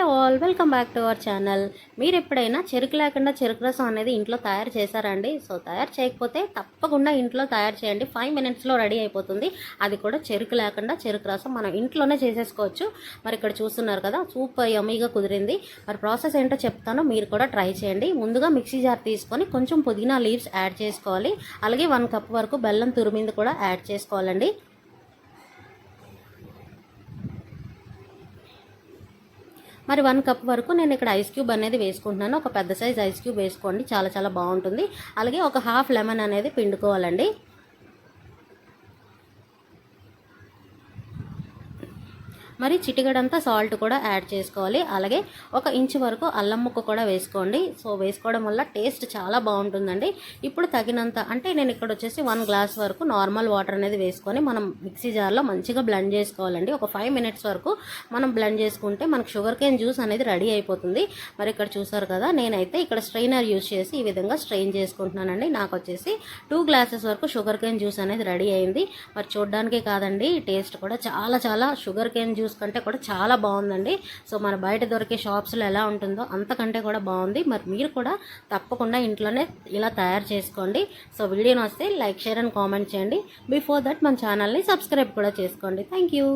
Hello all welcome back to our channel. మీరు ఎప్పుడైనా చెరుకు లేకుండా చెరుకు రసం అనేది ఇంట్లో తయారు చేశారండి సో తయారు చేయకపోతే తప్పకుండా ఇంట్లో తయారు చేయండి. ఫైవ్ మినిట్స్లో రెడీ అయిపోతుంది. అది కూడా చెరుకు లేకుండా చెరుకు రసం మనం ఇంట్లోనే చేసేసుకోవచ్చు. మరి ఇక్కడ చూస్తున్నారు కదా సూపర్ యమీగా కుదిరింది. మరి ప్రాసెస్ ఏంటో చెప్తాను. మీరు కూడా ట్రై చేయండి. ముందుగా మిక్సీ జార్ తీసుకొని కొంచెం పుదీనా లీవ్స్ యాడ్ చేసుకోవాలి. అలాగే వన్ కప్ వరకు బెల్లం తురిమింది కూడా యాడ్ చేసుకోవాలండి. మరి వన్ కప్ వరకు నేను ఇక్కడ ఐస్ క్యూబ్ అనేది వేసుకుంటున్నాను. ఒక పెద్ద సైజ్ ఐస్ క్యూబ్ వేసుకోండి. చాలా చాలా బాగుంటుంది. అలాగే ఒక హాఫ్ లెమన్ అనేది పిండుకోవాలండి. మరి చిటికడంతా సాల్ట్ కూడా యాడ్ చేసుకోవాలి. అలాగే ఒక ఇంచు వరకు అల్లం ముక్క కూడా వేసుకోండి. సో వేసుకోవడం వల్ల టేస్ట్ చాలా బాగుంటుందండి. ఇప్పుడు తగినంత అంటే నేను ఇక్కడ వచ్చేసి వన్ గ్లాస్ వరకు నార్మల్ వాటర్ అనేది వేసుకొని మనం మిక్సీ జార్లో మంచిగా బ్లెండ్ చేసుకోవాలండి. ఒక ఫైవ్ మినిట్స్ వరకు మనం బ్లెండ్ చేసుకుంటే మనకు షుగర్ కేన్ జ్యూస్ అనేది రెడీ అయిపోతుంది. మరి ఇక్కడ చూసారు కదా నేనైతే ఇక్కడ స్ట్రైనర్ యూజ్ చేసి ఈ విధంగా స్ట్రెయిన్ చేసుకుంటున్నానండి. నాకు వచ్చేసి టూ గ్లాసెస్ వరకు షుగర్ కేన్ జ్యూస్ అనేది రెడీ అయింది. మరి చూడడానికే కాదండి టేస్ట్ కూడా చాలా చాలా షుగర్ కేన్ జ్యూస్ చూసుకుంటే కూడా చాలా బాగుందండి. సో మన బయట దొరికే షాప్స్లో ఎలా ఉంటుందో అంతకంటే కూడా బాగుంది. మరి మీరు కూడా తప్పకుండా ఇంట్లోనే ఇలా తయారు చేసుకోండి. సో వీడియోని వస్తే లైక్ షేర్ అండ్ కామెంట్ చేయండి. బిఫోర్ దట్ మన ఛానల్ని సబ్స్క్రైబ్ కూడా చేసుకోండి. Thank you.